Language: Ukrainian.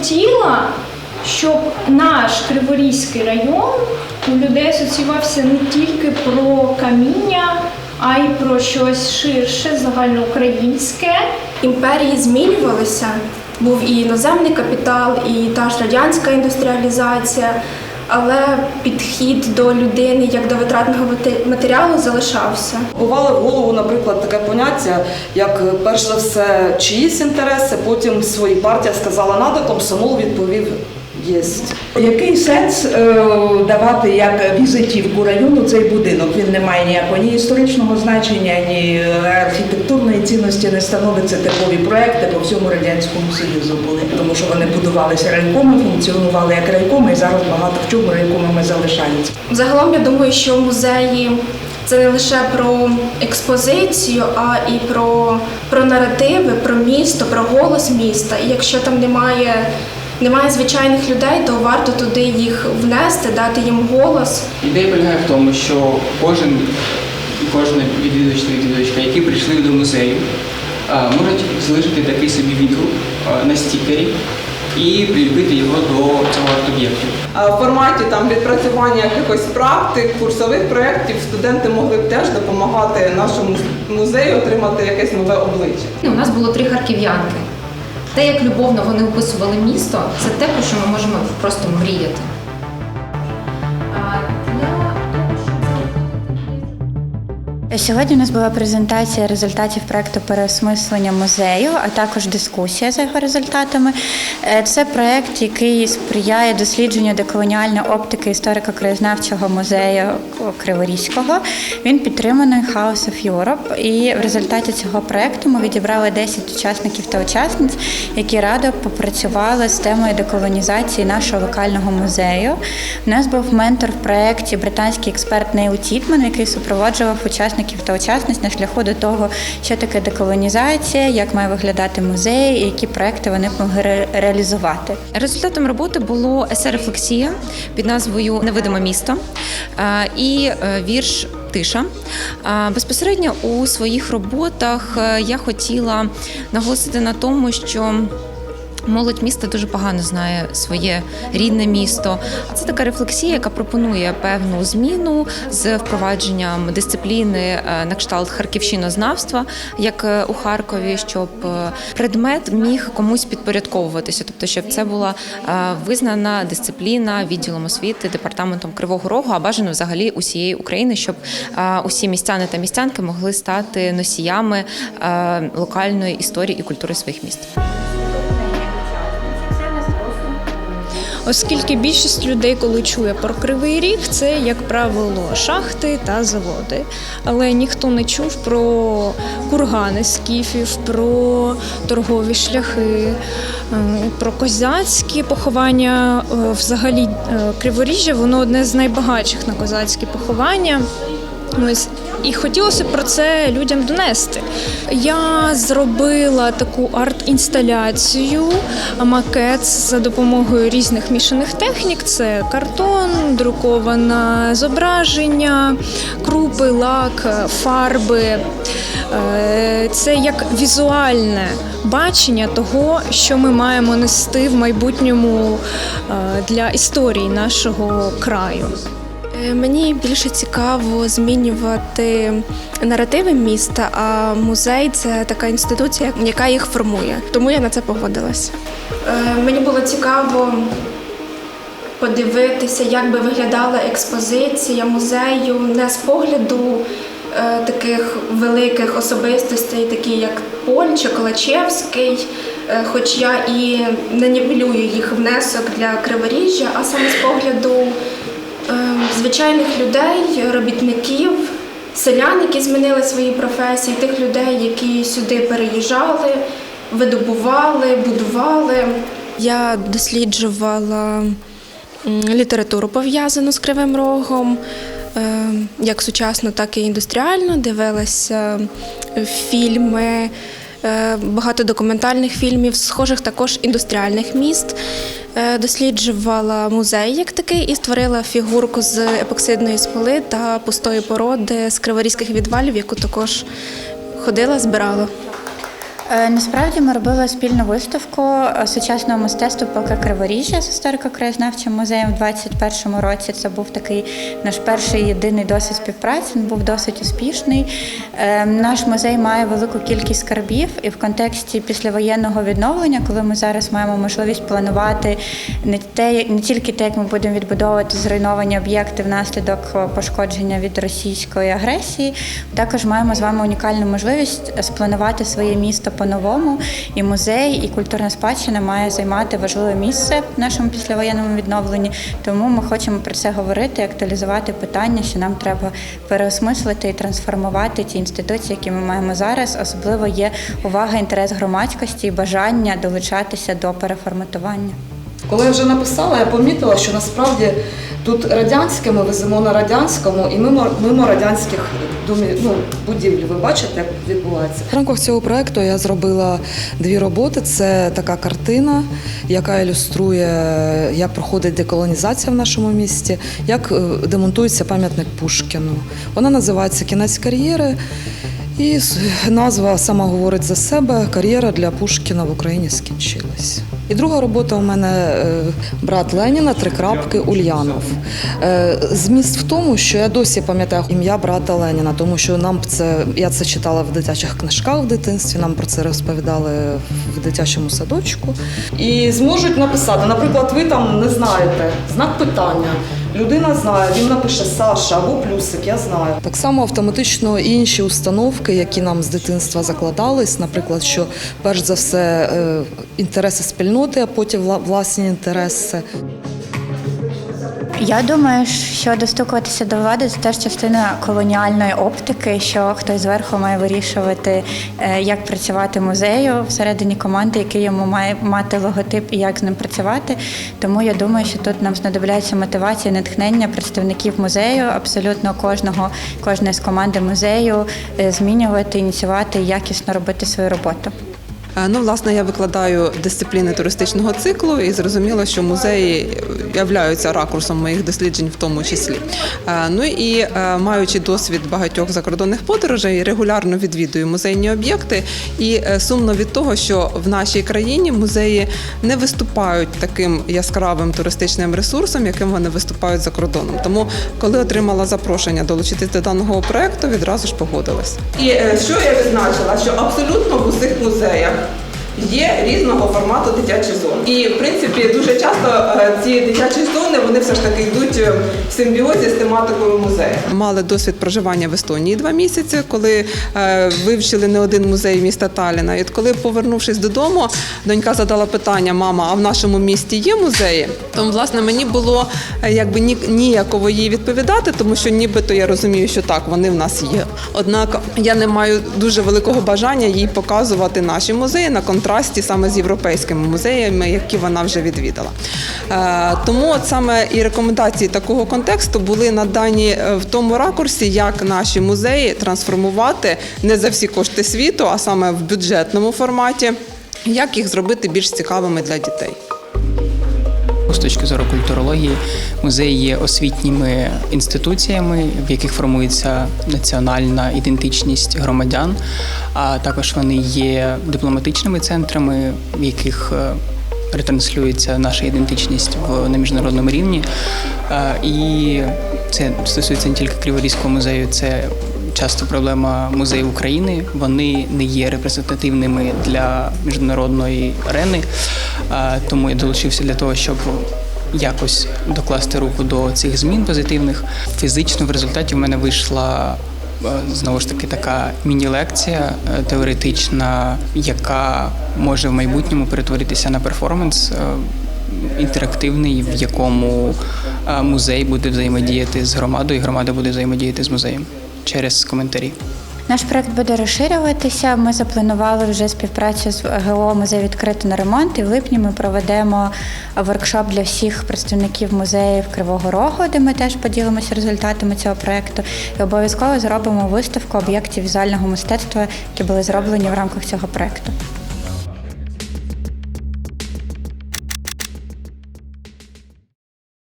хотіла, щоб наш Криворізький район у людей асоціювався не тільки про каміння, а й про щось ширше, загальноукраїнське. Імперії змінювалися. Був і іноземний капітал, і та ж радянська індустріалізація, але підхід до людини як до витратного матеріалу залишався. Бувало в голову, наприклад, таке поняття, як перш за все чиїсь інтереси, потім свої партія сказала надо, комсомол відповів єсть. Який сенс е, давати як візитівку району цей будинок? Він не має ніякого ні історичного значення, ні архітектурної цінності, не становить це типові проекти по всьому радянському союзу були, тому що вони будувалися райкоми, функціонували як райкоми, і зараз багато в чому райкомами залишаються. Загалом я думаю, що музеї це не лише про експозицію, а і про, про наративи, про місто, про голос міста. І якщо там немає, немає звичайних людей, то варто туди їх внести, дати їм голос. Ідея полягає в тому, що кожен кожна відвідувач та відвідувачка, які прийшли до музею, можуть залишити такий собі відгук на стікері і приліпити його до цього арт-об'єкту. А В форматі там відпрацювання якихось практик, курсових проєктів студенти могли б теж допомагати нашому музею отримати якесь нове обличчя. У нас було три харків'янки. Те, як любовно вони описували місто, це те, про що ми можемо просто мріяти. Сьогодні у нас була презентація результатів проекту переосмислення музею, а також дискусія за його результатами. Е, Це проект, який сприяє дослідженню деколоніальної оптики історико-краєзнавчого музею Криворізького. Він підтриманий House of Europe. І в результаті цього проекту ми відібрали 10 учасників та учасниць, які радо попрацювали з темою деколонізації нашого локального музею. У нас був ментор в проєкті британський експерт Нейл Тітман, який супроводжував учасників та учасниць на шляху до того, що таке деколонізація, як має виглядати музей, і які проекти вони могли реалізувати. Результатом роботи було есе-рефлексія під назвою Невидиме місто е, і е, вірш. Тиша Е, безпосередньо у своїх роботах я хотіла наголосити на тому, що Молодь міста дуже погано знає своє рідне місто. Це така рефлексія, яка пропонує певну зміну з впровадженням дисципліни е, на кшталт харківщинознавства, як е, у Харкові, щоб е, предмет міг комусь підпорядковуватися, тобто щоб це була визнана дисципліна відділом освіти, департаментом Кривого Рогу, а бажано взагалі усієї України, щоб усі містяни та містянки могли стати носіями локальної історії і культури своїх міст. Оскільки більшість людей, коли чує про кривий ріг, це як правило шахти та заводи. Але ніхто не чув про кургани скіфів, про торгові шляхи, е, про козацькі поховання. Е, Взагалі, е, Криворіжжя воно одне з найбагатших на козацькі поховання. Ось і хотілося про це людям донести. Я зробила таку арт-інсталяцію, макет за допомогою різних мішаних технік: це картон, друковане зображення, крупи, лак, фарби. Е, Це як візуальне бачення того, що ми маємо нести в майбутньому е, для історії нашого краю. Е, Мені більше цікаво змінювати наративи міста, а музей це така інституція, яка їх формує. Тому я на це погодилась. Е, Мені було цікаво подивитися, як би виглядала експозиція музею не з погляду е, таких великих особистостей, такі як Польчик, Лачевський. е, Хоч я і не нівелюю їх внесок для Криворіжжя, а саме з погляду звичайних людей, робітників, селян, які змінили свої професії, тих людей, які сюди переїжджали, видобували, будували. Я досліджувала літературу пов'язану з Кривим Рогом, е, як сучасно, так і індустріально. Дивилася фільми, багато документальних фільмів, схожих також індустріальних міст. Е, Досліджувала музей як такий і створила фігурку з епоксидної смоли та пустої породи з криворізьких відвалів, яку також ходила, збирала. Е, Насправді ми робили спільну виставку е, сучасного мистецтва полка Криворіжжя з історико-краєзнавчим музеєм у 2021 році. Це був такий наш перший єдиний досвід співпраці. Він був досить успішний. Е, Наш музей має велику кількість скарбів, і в контексті післявоєнного відновлення, коли ми зараз маємо можливість планувати не те, не тільки те, як ми будемо відбудовувати зруйновані об'єкти внаслідок пошкодження від російської агресії, також маємо з вами унікальну можливість спланувати своє місто по-новому. І музей, і культурна спадщина має займати важливе місце в нашому післявоєнному відновленні. Тому ми хочемо про це говорити, актуалізувати питання, що нам треба переосмислити і трансформувати ті інституції, які ми маємо зараз. Особливо є увага, інтерес громадськості і бажання долучатися до переформатування. Коли я вже написала, я помітила, що насправді тут радянське ми веземо на радянському і мимо, мимо радянських домів, ну, будівель. Ви бачите, як відбувається? В рамках цього проекту я зробила дві роботи. Це така картина, яка ілюструє, як проходить деколонізація в нашому місті, як е, демонтується пам'ятник Пушкіну. Вона називається Кінець кар'єри. І назва сама говорить за себе. Кар'єра для Пушкіна в Україні скінчилась. І друга робота у мене е, брат Леніна, три крапки Ульянов. Е, Зміст в тому, що я досі пам'ятаю ім'я брата Леніна, тому що нам це я це читала в дитячих книжках в дитинстві. Нам про це розповідали в дитячому садочку. І зможуть написати, наприклад, ви там не знаєте знак питання. Людина знає, він напише Саша або плюсик, я знаю. Так само автоматично інші установки, які нам з дитинства закладались, наприклад, що перш за все е, інтереси спільноти, а потім вла- власні інтереси. Я думаю, що достукуватися до влади це теж частина колоніальної оптики, що хтось зверху має вирішувати, е, як працювати музею всередині команди, який йому має мати логотип і як з ним працювати. Тому я думаю, що тут нам знадобляється мотивація, натхнення представників музею, абсолютно кожного, кожної з команди музею е, змінювати, ініціювати якісно робити свою роботу. Е, Ну, власне, я викладаю дисципліни туристичного циклу, і зрозуміло, що музеї являються ракурсом моїх досліджень в тому числі. Е, Ну і е, маючи досвід багатьох закордонних подорожей, регулярно відвідую музейні об'єкти. І сумно від того, що в нашій країні музеї не виступають таким яскравим туристичним ресурсом, яким вони виступають за кордоном. Тому, коли отримала запрошення долучитись до даного проекту, відразу ж погодилась. І що я відзначила, що абсолютно в усіх музеях. Є різного формату дитячі зони. І в принципі дуже часто е, ці дитячі зони вони все ж таки йдуть е, в симбіозі з тематикою музею. Мали досвід проживання в Естонії два місяці, коли е, вивчили не один музей міста Таліна. І от коли, повернувшись додому, донька задала питання: мама, а в нашому місті є музеї? Тому, власне, мені було якби ні, ніяково їй відповідати, тому що нібито я розумію, що так, вони в нас є. Однак я не маю дуже великого бажання їй показувати наші музеї на контрасті саме з європейськими музеями, які вона вже відвідала. Е, Тому от саме і рекомендації такого контексту були надані е, в тому ракурсі, як наші музеї трансформувати не за всі кошти світу, а саме в бюджетному форматі, як їх зробити більш цікавими для дітей. З точки зору культурології, музеї є освітніми інституціями, в яких формується національна ідентичність громадян, а також вони є дипломатичними центрами, в яких е, ретранслюється наша ідентичність на міжнародному рівні. Е, І це стосується не тільки Криворізького музею, це часто проблема музеїв України. Вони не є репрезентативними для міжнародної арени. Тому я долучився для того, щоб якось докласти руку до цих змін позитивних. Фізично в результаті в мене вийшла е, знову ж таки така міні-лекція е, теоретична, яка може в майбутньому перетворитися на перформанс. е, Інтерактивний, в якому музей буде взаємодіяти з громадою, і громада буде взаємодіяти з музеєм через коментарі. Наш проект буде розширюватися. Ми запланували вже співпрацю з ГО музей відкрито на ремонт. І в липні ми проведемо воркшоп для всіх представників музеїв Кривого Рогу, де ми теж поділимося результатами цього проекту. І обов'язково зробимо виставку об'єктів візуального мистецтва, які були зроблені в рамках цього проекту.